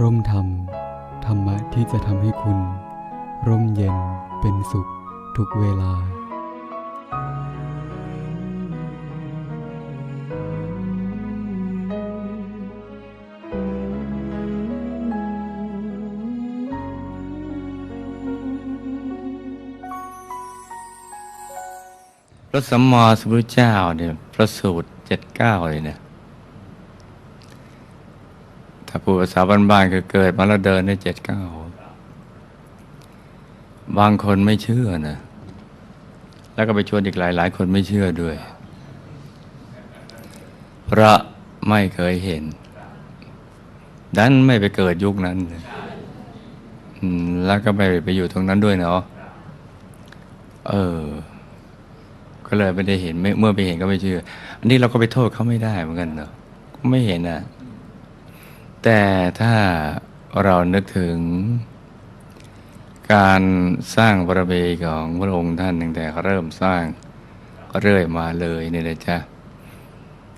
ร่มธรรม ธรรมะที่จะทำให้คุณ ร่มเย็นเป็นสุขทุกเวลา พระสัมมาสัมพุทธเจ้าเนี่ยพระสูตรเจ็ดเก้าเลยเนี่ย พูดภาษาบ้านๆคือเกิดมาแล้วเดินได้เจ็ดเก้าบางคนไม่เชื่อนะ แล้วก็ไปชวนอีกหลายหลายคนไม่เชื่อด้วยเพราะไม่เคยเห็น ดันไม่ไปเกิดยุคนั้นแล้วก็ไม่ไปอยู่ตรงนั้นด้วยเนาะ เออ ก็เลยไม่ได้เห็นเมื่อไปเห็นก็ไม่เชื่อ อันนี้เราก็ไปโทษเขาไม่ได้เหมือนกันเนาะ ไม่เห็นนะ แต่ถ้าเรานึกถึง การสร้างบารมีของพระองค์ท่านตั้งแต่เริ่มสร้างก็เรื่อยมาเลยนี่นะจ๊ะ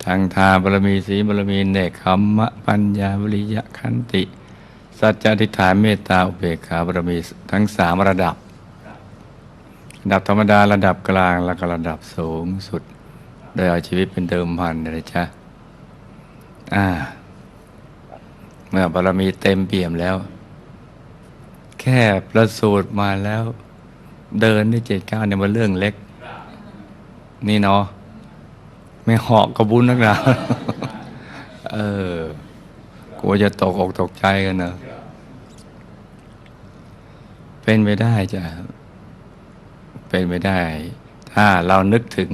ทางทานบารมีสีบารมีเนกขมมะปัญญาวิริยะขันติ สัจจะทิฏฐานเมตตาอุเบกขาบารมีทั้งสามระดับ ระดับธรรมดาระดับกลางแล้วก็ระดับสูงสุด โดยเอาชีวิตเป็นเดิมพันนะจ๊ะอ่า เมื่อบารมีเต็มเปี่ยมแล้ว แค่ประสูตรมาแล้ว เดินได้เจ็ดก้าเนี่ยมันเรื่องเล็ก นี่เนาะไม่เหาะกระบุญนักหนาเออกลัวจะตกอกตกใจกันเนอะเป็นไปได้จ้ะเป็นไปได้ ถ้าเรานึกถึง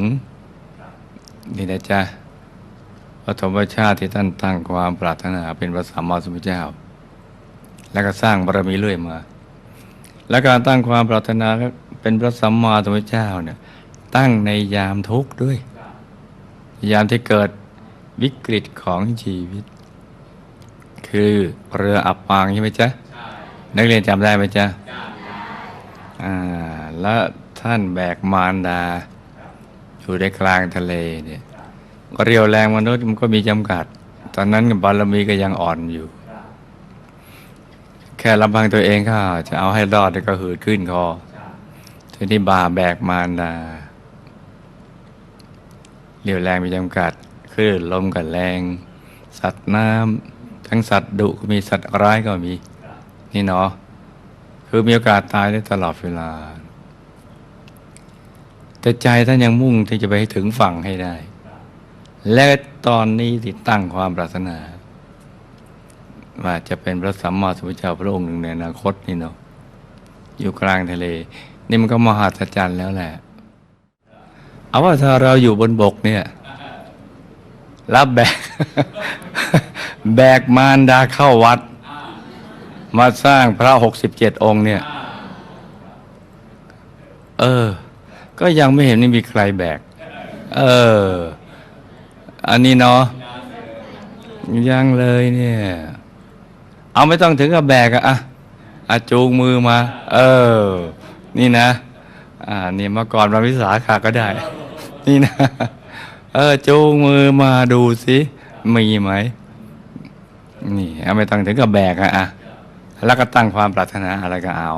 นี่นะจ๊ะ พระธรรมชาติที่ท่านตั้งความปรารถนาเป็นพระสัมมาสัมพุทธเจ้า แล้วก็สร้างบารมีเรื่อยมา และการตั้งความปรารถนาเป็นพระสัมมาสัมพุทธเจ้าเนี่ยตั้งในยามทุกข์ด้วย ยามที่เกิดวิกฤตของชีวิต คือเรืออับปางใช่ไหมจ๊ะนักเรียนจำได้ไหมจ๊ะอ่าแล้วท่านแบกมารดาอยู่ในกลางทะเลเนี่ย เรียวแรงมนุษย์มันก็มีจำกัด ตอนนั้นบารมีก็ยังอ่อนอยู่ แค่ลำพังตัวเองก็จะเอาให้รอดก็หืดขึ้นคอทีนี้บาแบกมารดาเรียวแรงมีจำกัดคลื่นลมกับแรง สัตว์น้ำทั้งสัตว์ดุก็มีสัตว์ร้ายก็มี นี่เนาะคือมีโอกาสตายได้ตลอดเวลา แต่ใจท่านยังมุ่งที่จะไปให้ถึงฝั่งให้ได้ และตอนนี้ติดตั้งความปรารถนา ว่าจะเป็นพระสัมมาสัมพุทธเจ้าพระองค์หนึ่งในอนาคตนี่เนาะอยู่กลางทะเล นี่มันก็มหัศจรรย์แล้วแหละ เอาว่าถ้าเราอยู่บนบกเนี่ย รับแบก แบกมารดาเข้าวัด มาสร้างพระหกสิบเจ็ดองค์เนี่ย เออ ก็ยังไม่เห็นมีใครแบก เออ อันนี้เนาะยังเลยเนี่ย เอาไม่ต้องถึงกับแบกอะอะอะจูงมือมา เออ นี่นะ อ่า นี่มาก่อนวันวิสาขาก็ได้ นี่นะ เออ จูงมือมาดูสิมีไหม นี่เอาไม่ต้องถึงกับแบกอะอะแล้วก็ตั้งความปรารถนาอะไรก็เอา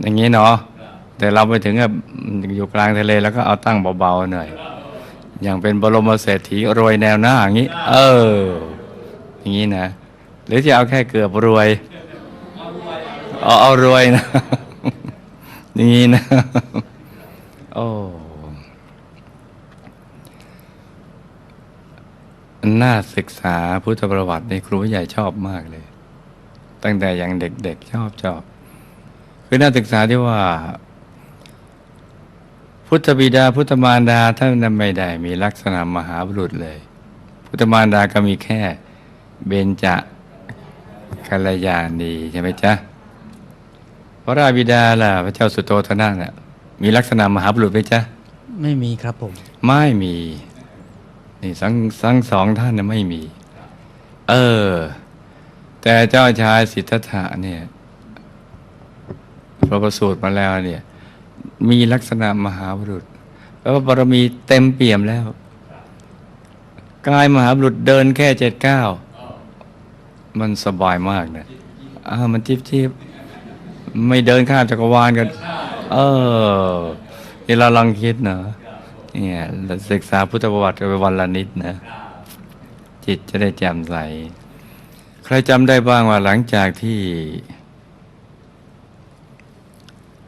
อย่างนี้เนาะแต่เราไปถึงกับอยู่กลางทะเลแล้วก็เอาตั้งเบาๆหน่อย อย่างเป็นบรมเศรษฐีรวยแนวหน้าอย่างนี้ เออ อย่างนี้นะ หรือจะเอาแค่เกือบรวย เอาเอารวยนะ อย่างนี้นะ โอ้น่าศึกษาพุทธประวัติในครูใหญ่ชอบมากเลย ตั้งแต่ยังเด็กๆชอบชอบ คือน่าศึกษาที่ว่า พุทธบิดาพุทธมารดาท่านนั้นไม่ได้มีลักษณะมหาบุรุษเลย พุทธมารดาก็มีแค่เบญจกัลยาณีใช่ไหมจ๊ะพระราบิดาล่ะพระเจ้าสุโธทนะน่ะมีลักษณะมหาบุรุษไหมจ๊ะไม่มีครับผม ไม่มีนี่ทั้งทั้งสองท่านน่ะไม่มี เออ แต่เจ้าชายสิทธัตถะเนี่ยพระประสูติมาแล้วเนี่ย มีลักษณะมหาบุรุษแปลว่าบารมีเต็มเปี่ยมแล้ว กายมหาบุรุษเดินแค่เจ็ดเก้ามันสบายมากนะอ่ามันจิบจิบไม่เดินข้ามจักรวาลกัน เออเดี๋ยวเราลองคิดเนาะเนี่ยศึกษาพุทธประวัติกันไปวันละนิดนะ จิตจะได้แจ่มใส ใครจำได้บ้างว่าหลังจากที่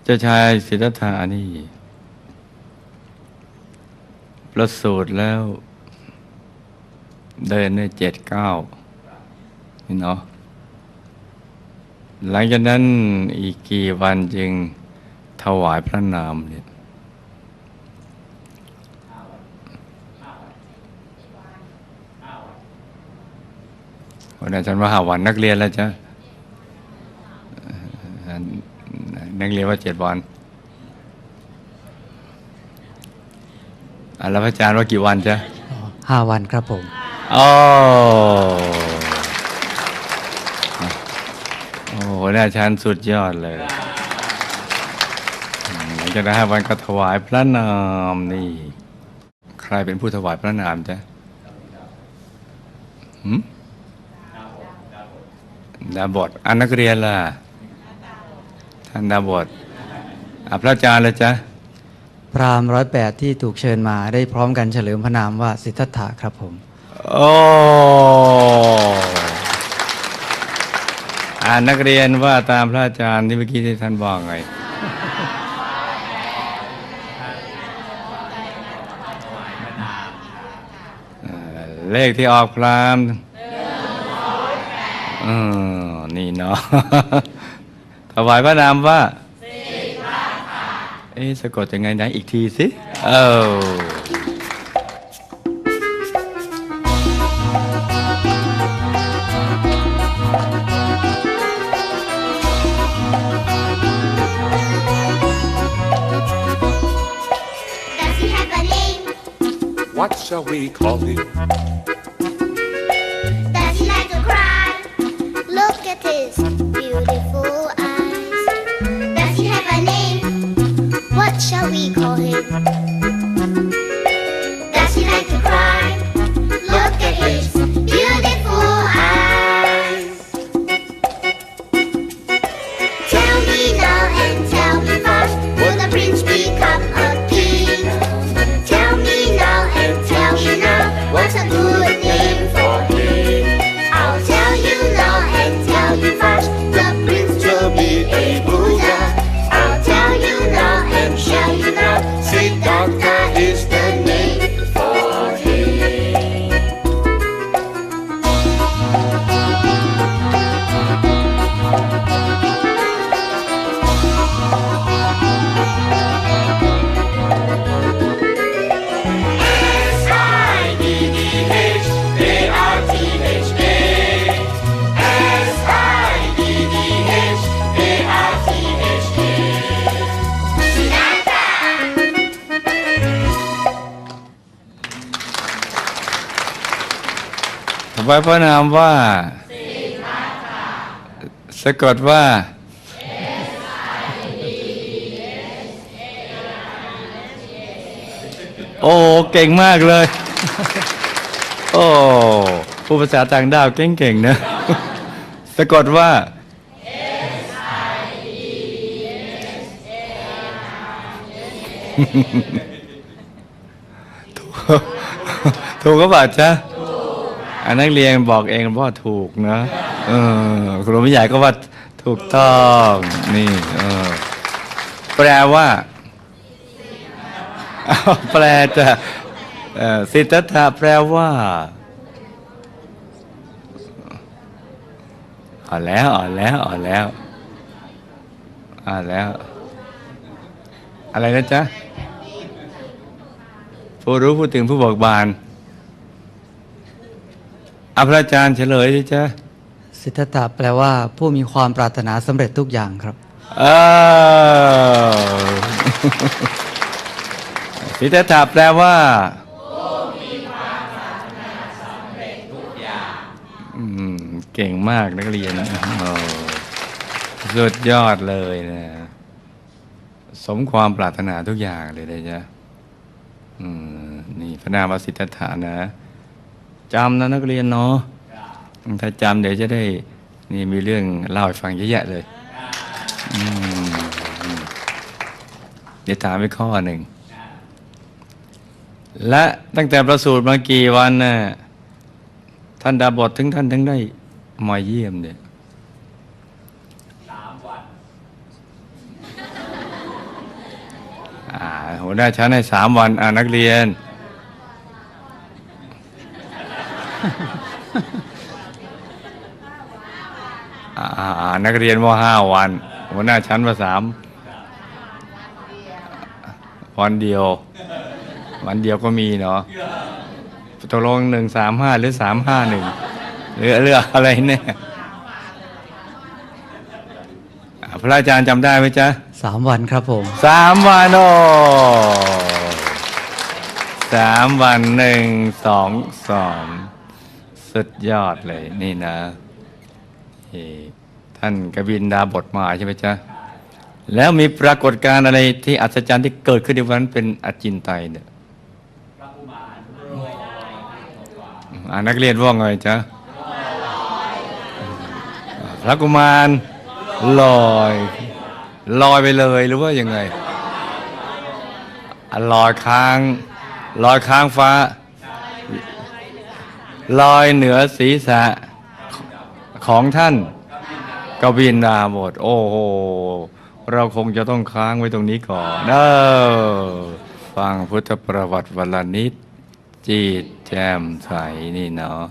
เจ้าชายสิทธัตถะนี่ ประสูติแล้ว เดินได้เจ็ดเก้านี่เนาะหลังจากนั้นอีกกี่วันจึงถวายพระนามเนี่ยวันอาจารย์ว่าหาวันนักเรียนแล้วจ้ะเอ่อ นักเรียนว่าเจ็ดวันอะแล้วพระอาจารย์ว่ากี่วันจ๊ะห้าวันครับผมโอ้โอ้โหน่าชันสุดยอดเลยอืมหลังจากนั้นห้าวันก็ถวายพระนามนี่ ใครเป็นผู้ถวายพระนามจ๊ะหืมดาบทอันนักเรียนล่ะ ท่านดาบทอะพระอาจารย์เลยจ๊ะ พราหมณ์ร้อยแปดที่ถูกเชิญมาได้พร้อมกันเฉลิมพระนามว่าสิทธัตถะครับผมโอ้อ่านนักเรียนว่าตามพระอาจารย์ที่เมื่อกี้ที่ท่านบอกไงเอ่อเลขที่ออกพรามเออนี่เนาะ ถวายพระนามว่าเอ๊ะสะกดยังไงนะอีกทีสิเออ Does he have a name? What shall we call him? We call him? ถวายพระนามว่า สะกดว่า โอ้ เก่งมากเลย โอ้ผู้ภาษาต่างดาวเก่งๆนะ สะกดว่า ถูกถูกก็บาดจ้ะ อันนักเรียนบอกเองว่าถูกนะเออครูไม่ใหญ่ก็ว่าถูกต้องนี่เออแปลว่าแปลจะสิทธัตถะแปลว่าอ่อนแล้วอ่อนแล้วอ่อนแล้วอ่อนแล้ว อะไรนะจ๊ะผู้รู้ผู้ตื่นผู้บอกบาน อาพระอาจารย์เฉลยสิจ๊ะสิทธัตถะแปลว่า ผู้มีความปรารถนาสำเร็จทุกอย่างครับอ้าวสิทธัตถะแปลว่าอืมเก่งมากนักเรียนโอ้สุดยอดเลยนะ สมความปรารถนาทุกอย่างเลยนะจ๊ะอืมนี่พระนามวสิทธัตถะนะ จำนะนักเรียนเนาะถ้าจำเดี๋ยวจะได้นี่มีเรื่องเล่าให้ฟังเยอะแยะเลยอืมเดี๋ยวถามไปข้อหนึ่ง และตั้งแต่ประสูติมากี่วันน่ะท่านดาบทถึงท่านถึงได้มาเยี่ยมเนี่ยสามวันหัวหน้าชั้นให้สามวันอ่านักเรียน อ่าอ่า นักเรียนว่าห้าวัน หัวหน้าชั้นว่าสามวันเดียว วันเดียวก็มีเนาะตกลงหนึ่งสามห้าหรือสามห้าหนึ่งหรือเรื่องอะไรเนี่ยอ่าพระอาจารย์จำได้ไหมจ๊ะสามวันครับผมสามวันโอสามวันหนึ่งสองสองสุดยอดเลยนี่นะเอ่อ ท่านกบินดาบทมาใช่ไหมจ๊ะ แล้วมีปรากฏการณ์อะไรที่อัศจรรย์ที่เกิดขึ้นในวันนั้นเป็นอจินไตยเนี่ยอ่านักเรียนว่าไงจ๊ะพระกุมารลอย ลอยไปเลยหรือว่ายังไงลอยค้างลอยค้างฟ้า ลอยเหนือศีรษะ ของท่านกบินนาบทโอ้โหเราคงจะต้องค้างไว้ตรงนี้ก่อนเออฟังพุทธประวัติวันละนิด จีดแจ่มใสนี่เนาะ